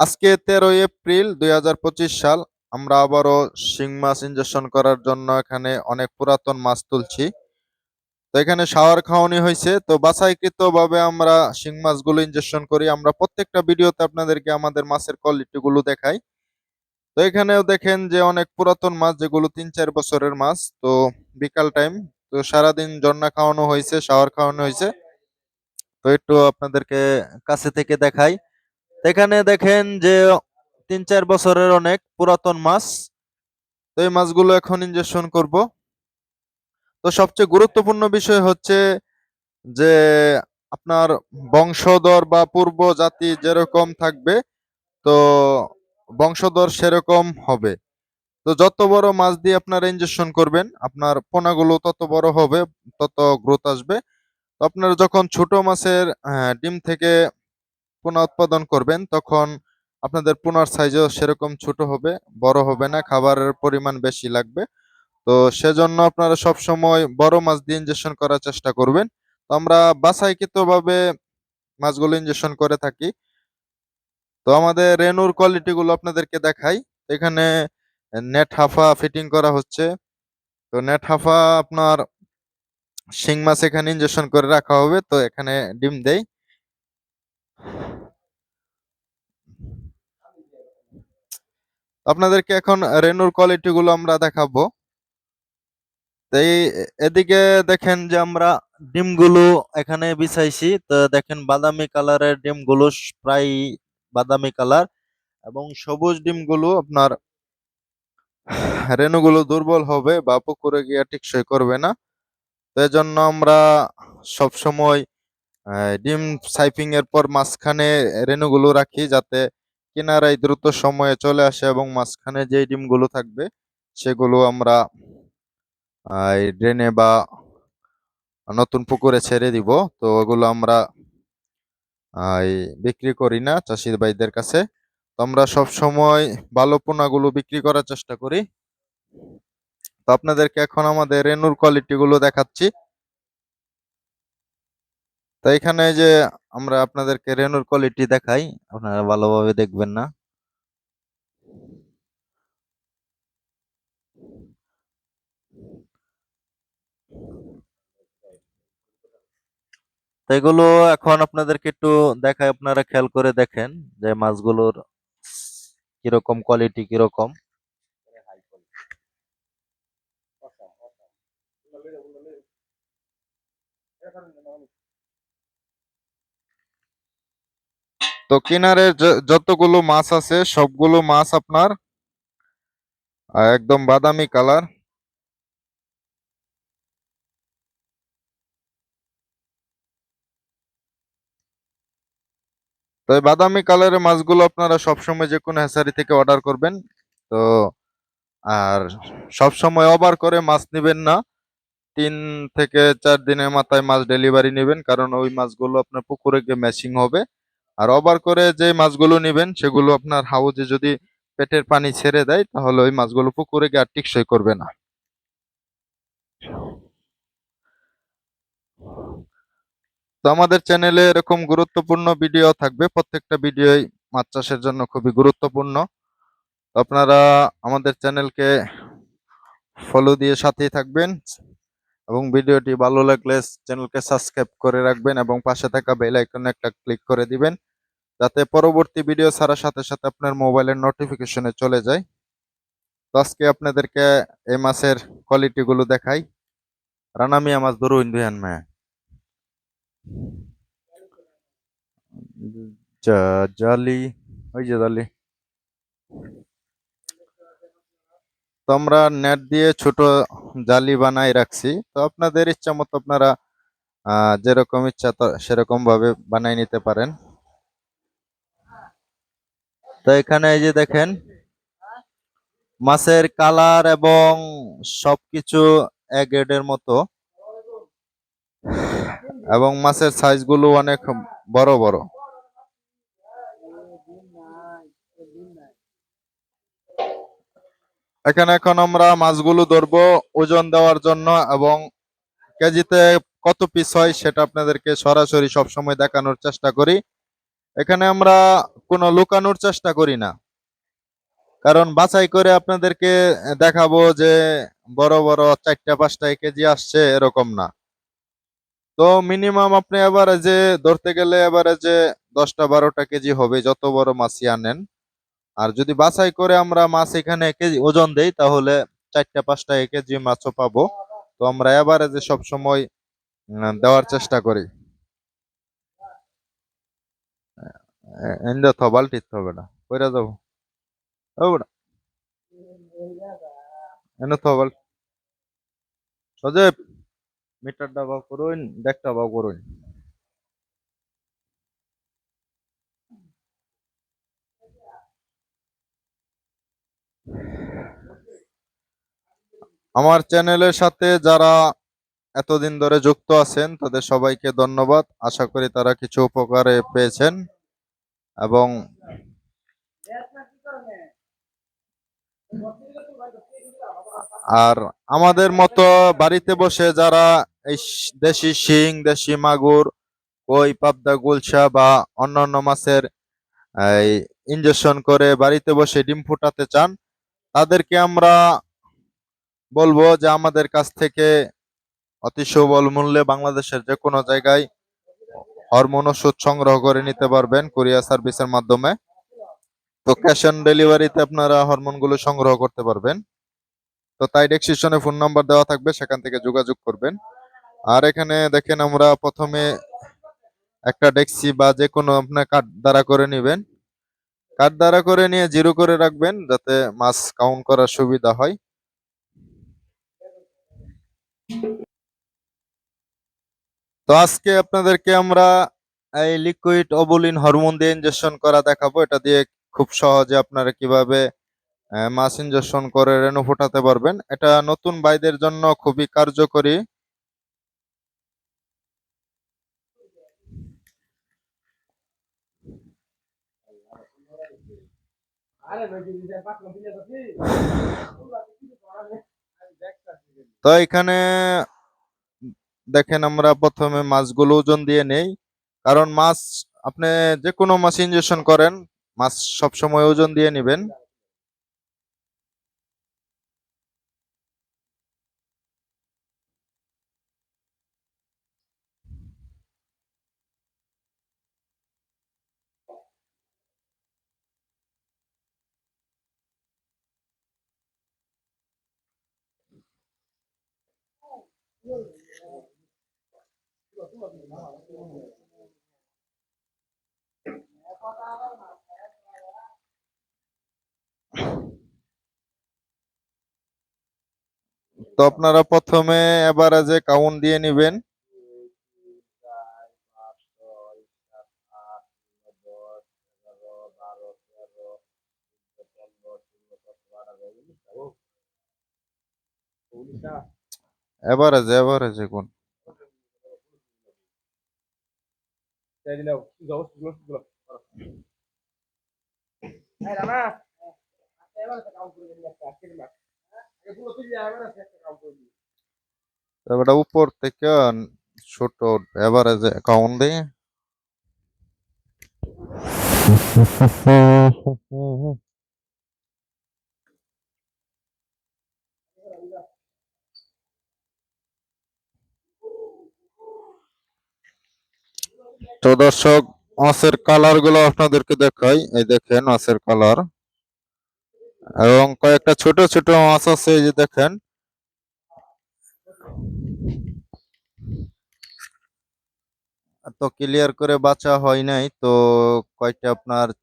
আজকে তেরোই এপ্রিল দুই হাজার পঁচিশ সাল, আমরা আবারও শিং মাছ ইনজেকশন করার জন্য এখানে অনেক পুরাতন মাছ তুলছি। তো এখানে শাওয়ার খাওয়ানি হয়েছে, তো বাছাইকৃত ভাবে আমরা শিং মাছগুলো ইনজেকশন করি। আমরা প্রত্যেকটা ভিডিওতে আপনাদেরকে আমাদের মাছের কোয়ালিটি গুলো দেখাই। তো এখানেও দেখেন যে অনেক পুরাতন মাছ, যেগুলো তিন চার বছরের মাছ, তো বিকাল টাইম। তো সারাদিন জন্না খাওয়ানো হয়েছে শাওয়ার খাওয়ানো হয়েছে। তো একটু আপনাদেরকে কাছে থেকে দেখাই। তো এখানে দেখেন যে তিন চার বছরের অনেক পুরাতন মাছ। তো এই মাছগুলো এখন ইনজেকশন করব। তো সবচেয়ে গুরুত্বপূর্ণ বিষয় হচ্ছে যে আপনার বংশধর বা পূর্ব জাতি যেরকম থাকবে তো বংশধর সেরকম হবে। তো যত বড় মাছ দিয়ে আপনারা ইনজেকশন করবেন আপনার পোনাগুলো তত বড় হবে তত গ্রোথ আসবে। তো আপনার যখন ছোট মাছের আহ, ডিম থেকে পোনা উৎপাদন করবেন, তখন আপনাদের পোনার সাইজও সেরকম ছোট হবে, বড় হবে না, খাবারের পরিমাণ বেশি লাগবে। তো সেজন্য আপনারা সব সময় বড় মাছ দিয়ে ইনজেকশন করার চেষ্টা করবেন। তো আমরা বাছাইকৃতভাবে মাছগুলো ইনজেকশন করে থাকি। তো আমাদের রেনুর কোয়ালিটি গুলো আপনাদেরকে দেখাই। এখানে নেট হাফা ফিটিং করা হচ্ছে। তো নেট হাফা আপনার শিং মাছ এখানে ইনজেকশন করে রাখা হবে, তো এখানে ডিম দেয় আপনাদেরকে এখন রেনুর কোয়ালিটি গুলো আমরা দেখাবো। তো এই এদিকে দেখেন যে আমরা ডিমগুলো এখানে বিছাইছি। তো দেখেন বাদামি কালারের ডিমগুলো প্রায় বাদামি কালার এবং সবুজ ডিমগুলো আপনার রেনুগুলো দুর্বল হবে বা পুকুরে গিয়ে টিকসই করবে না। তো এজন্য আমরা সব সময় ডিম সাইপিং এর পর মাঝখানে রেনুগুলো রাখি যাতে কিনারায় দ্রুত সময়ে চলে আসে এবং মাঝখানে যে ডিমগুলো থাকবে, সেগুলো আমরা ড্রেনে বা নতুন পুকুরে ছেড়ে দিব। তো ওগুলো আমরা বিক্রি করি না চাষি ভাইদের কাছে। তো আমরা সব সময় ভালো পোনাগুলো বিক্রি করার চেষ্টা করি। তো আপনাদেরকে এখন আমাদের রেনুর কোয়ালিটি গুলো দেখাচ্ছি। তো এখানে যে আমরা আপনাদেরকে রেনুর কোয়ালিটি দেখাই, আপনারা ভালোভাবে দেখবেন না। এগুলো এখন আপনাদেরকে একটু দেখায় আপনারা খেয়াল করে দেখেন যে মাছগুলোর কীরকম কোয়ালিটি কীরকম। তো কিনারে যতগুলো মাছ আছে, সবগুলো মাছ আপনার একদম বাদামি কালার। তো এই বাদামি কালারের মাছগুলো আপনারা সবসময় যে কোনো হ্যাচারি থেকে অর্ডার করবেন। তো আর সবসময় ওভার করে মাছ নেবেন না। তিন থেকে চার দিনের মাথায় মাছ ডেলিভারি নেবেন, কারণ ওই মাছগুলো আপনার পুকুরে গিয়ে ম্যাচিং হবে। আর ওভার করে যে মাছগুলো নেবেন, সেগুলো আপনার হাউজে যদি পেটের পানি ছেড়ে দেয়, তাহলে ওই মাছগুলো পুকুরে গিয়ে আর টিকসই করবে না। তো আমাদের চ্যানেলে এরকম গুরুত্বপূর্ণ ভিডিও থাকবে। প্রত্যেকটা ভিডিওই মাছ চাষের জন্য খুবই গুরুত্বপূর্ণ। আপনারা আমাদের চ্যানেলকে ফলো দিয়ে সাথেই থাকবেন এবং ভিডিওটি ভালো লাগলে চ্যানেলকে সাবস্ক্রাইব করে রাখবেন এবং পাশে থাকা বেল আইকনে একটা ক্লিক করে দিবেন। যাতে পরবর্তী ভিডিও ছাড়ার সাথে সাথে আপনার মোবাইলের নোটিফিকেশনে চলে যায়। তো আজকে আপনাদেরকে এই মাছের কোয়ালিটি গুলো দেখাই। রানা মিয়া মাছ ধরুন দুহান মায়া। জালি, ওই যে জালি। তো আমরা নেট দিয়ে ছোট জালি বানাই রাখছি। তো আপনাদের ইচ্ছা মতো আপনারা যেরকম ইচ্ছা সেরকম ভাবে বানাই নিতে পারেন। তো এখানে এই যে দেখেন, মাছের কালার এবং সবকিছু এক মতো। এবং মাছের সাইজগুলো অনেক বড় বড়। এখানে এখন আমরা মাছগুলো ধরবো ওজন দেওয়ার জন্য এবং কেজিতে কত পিস হয় সেটা আপনাদেরকে সরাসরি সবসময় দেখানোর চেষ্টা করি। এখানে আমরা কোনো লুকানোর চেষ্টা করি না। কারণ বাছাই করে আপনাদেরকে দেখাবো যে বড় বড় চারটা পাঁচটা কেজি আসছে এরকম না। তো মিনিমাম আপনি যে ধরতে গেলে এবারে যে দশটা বারোটা কেজি হবে যত বড় মাছই আনেন। আর যদি বাছাই করে আমরা মাছ এখানে কেজি ওজন দেই, তাহলে চারটা পাঁচটা কেজি মাছও পাবো। তো আমরা এবারে যে সবসময় দেওয়ার চেষ্টা করি। এন্ডে থ বালতিত হবে না, কইরা যাব ও বেটা এনে থ বাল সজীব, মিটারটা বাও করুন দেখটা বাও করুন আমার চ্যানেলের সাথে যারা এতদিন ধরে যুক্ত আছেন, তাদের সবাইকে ধন্যবাদ। আশা করি তারা কিছু উপকারে পেয়েছেন। এবং আর আমাদের মতো বাড়িতে বসে যারা এই দেশি শিং, দেশি মাগুর, কই, পাবদা, গুলশা বা অন্যান্য মাছের, এই ইনজেকশন করে বাড়িতে বসে ডিম ফুটাতে চান, তাদেরকে আমরা বলব যে আমাদের কাছ থেকে অতি সুবল মূল্যে বাংলাদেশের যে কোনো জায়গায় হরমোন ওষুধ সংগ্রহ করে নিতে পারবেন কুরিয়ার সার্ভিসের মাধ্যমে। তো ক্যাশ অন ডেলিভারিতে আপনারা হরমোনগুলো সংগ্রহ করতে পারবেন। তো তাই ডেসক্রিপশনে ফোন নাম্বার দেওয়া থাকবে, সেখান থেকে যোগাযোগ করবেন। আর এখানে দেখেন আমরা প্রথমে একটা ডেক্সি বা যে কোনো আপনার কাঠ দ্বারা করে নেবেন। কাঠ দ্বারা করে নিয়ে জিরো করে রাখবেন যাতে মাছ কাউন্ট করার সুবিধা হয়। তো আজকে আপনাদেরকে আমরা এই লিকুইড ওবুলিন হরমোন দিয়ে ইনজেকশন করা দেখাবো। এটা দিয়ে খুব সহজে আপনারা কীভাবে মাছ ইনজেকশন করে রেণু ফোটাতে পারবেন। এটা নতুন বাইদের জন্য খুবই কার্যকরী। তো এখানে দেখেন আমরা প্রথমে মাছগুলো ওজন দিয়ে নেই, কারণ মাছ আপনি যে কোনো মাছ ইনজেকশন করেন, মাছ সবসময় ওজন দিয়ে নেবেন। তো আপনারা প্রথমে এভারেজে কাউন্ট দিয়ে নেবেন। এভারেজে এভারেজে কোন। এবারে উপর থেকে ছোট এভারেজে কাউন্ট দিয়ে তো দর্শক মাছের কালারগুলো আপনাদেরকে দেখাই। এই দেখেন মাছের কালার। এবং কয়েকটা ছোট ছোট মাছ আছে, এই যে দেখেন। তো ক্লিয়ার করে বাঁচা হয় নাই, তো কয়েকটা আপনার